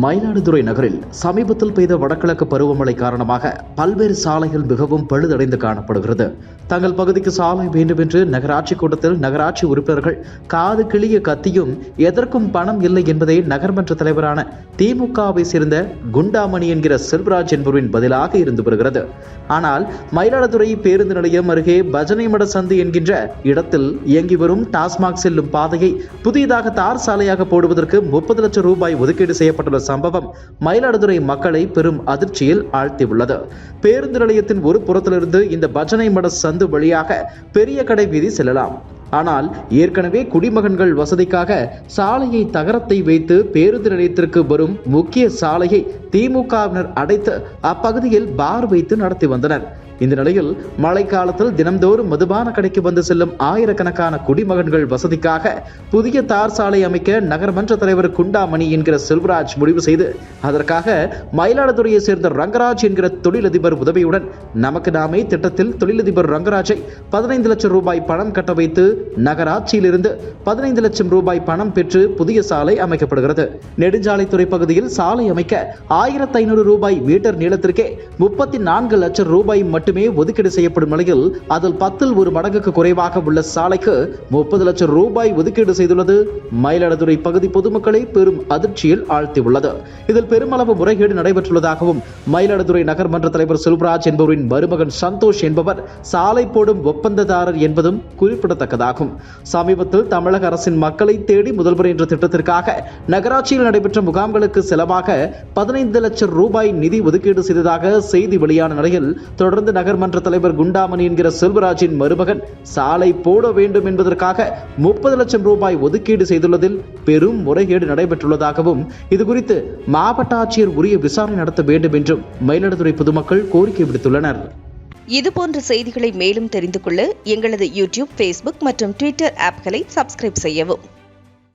மயிலாடுதுறை நகரில் சமீபத்தில் பெய்த வடகிழக்கு பருவமழை காரணமாக பல்வேறு சாலைகள் மிகவும் பழுதடைந்து காணப்படுகிறது. தங்கள் பகுதிக்கு சாலை வேண்டும் என்று நகராட்சி கூட்டத்தில் நகராட்சி உறுப்பினர்கள் காது கிளிய கத்தியும் எதற்கும் பணம் இல்லை என்பதே நகர்மன்ற தலைவரான திமுகவை சேர்ந்த குண்டாமணி என்கிற செல்வராஜ் என்பவரின் பதிலாக இருந்து வருகிறது. ஆனால் மயிலாடுதுறை பேருந்து நிலையம் அருகே பஜனை மட சந்து என்கின்ற இடத்தில் இயங்கி வரும் டாஸ்மாக் செல்லும் பாதையை புதியதாக தார் சாலையாக போடுவதற்கு முப்பது லட்சம் ரூபாய் ஒதுக்கீடு செய்யப்பட்டுள்ள சம்பவம் மயிலாடுதுறை மக்களை பெரும் அதிர்ச்சியில் ஆழ்த்தியுள்ளது. பேருந்து நிலையத்தின் ஒரு புறத்திலிருந்து இந்த பஜனை மட சந்து வழியாக பெரிய கடை வீதி செல்லலாம். ஆனால் ஏற்கனவே குடிமகன்கள் வசதிக்காக சாலையை தகரத்தை வைத்து பேருந்து நிலையத்திற்கு வரும் முக்கிய சாலையை திமுகவினர் அடைத்து அப்பகுதியில் பார் வைத்து நடத்தி வந்தனர். இந்த நிலையில் மழைக்காலத்தில் தினம்தோறும் மதுபான கடைக்கு வந்து செல்லும் ஆயிரக்கணக்கான குடிமகன்கள் வசதிக்காக புதிய தார் சாலை அமைக்க நகர்மன்ற தலைவர் குண்டாமணி என்கிற செல்வராஜ் முடிவு செய்து அதற்காக மயிலாடுதுறையை சேர்ந்த ரங்கராஜ் என்கிற தொழிலதிபர் உதவியுடன் நமக்கு நாமே திட்டத்தில் தொழிலதிபர் ரங்கராஜை பதினைந்து லட்சம் ரூபாய் பணம் கட்ட வைத்து நகராட்சியிலிருந்து பதினைந்து லட்சம் ரூபாய் பணம் பெற்று புதிய சாலை அமைக்கப்படுகிறது. நெடுஞ்சாலைத்துறை பகுதியில் சாலை அமைக்க ஆயிரத்தி ஐநூறு ரூபாய் மீட்டர் நீளத்திற்கே முப்பத்தி நான்கு லட்சம் ரூபாய் மட்டுமே ஒதுக்கீடு செய்யப்படும் நிலையில் அதில் பத்தில் ஒரு மடங்குக்கு குறைவாக உள்ள சாலைக்கு முப்பது லட்சம் ரூபாய் ஒதுக்கீடு செய்துள்ளது. மயிலாடுதுறை பகுதி பொதுமக்களை பெரும் அதிர்ச்சியில் ஆழ்த்தியுள்ளது. இதில் பெருமளவு முறைகேடு நடைபெற்றுள்ளதாகவும் மயிலாடுதுறை நகர்மன்ற தலைவர் செல்வராஜ் என்பவரின் மருமகன் சந்தோஷ் என்பவர் சாலை போடும் ஒப்பந்ததாரர் என்பதும் குறிப்பிடத்தக்கதாகும். சமீபத்தில் தமிழக அரசின் மக்களை தேடி முதல்வர் என்ற திட்டத்திற்காக நகராட்சியில் நடைபெற்ற முகாம்களுக்கு செலவாக பதினைந்து லட்சம் ரூபாய் நிதி ஒதுக்கீடு செய்ததாக செய்தி வெளியான நிலையில் தொடர்ந்து நகர்மன்ற தலைவர் குண்டாமணி என்கிற செல்வராஜின் மருமகன் சாலை போட வேண்டும் என்பதற்காக முப்பது லட்சம் ரூபாய் ஒதுக்கீடு செய்துள்ளதில் பெரும் முறைகேடு நடைபெற்றுள்ளதாகவும் இதுகுறித்து மாவட்ட ஆட்சியர் உரிய விசாரணை நடத்த வேண்டும் என்றும் மயிலாடுதுறை பொதுமக்கள் கோரிக்கை விடுத்துள்ளனர். இதுபோன்ற செய்திகளை மேலும் தெரிந்து கொள்ள எங்களது யூடியூப் ஃபேஸ்புக் மற்றும் ட்விட்டர் ஆப்களை சப்ஸ்கிரைப் செய்யவும்.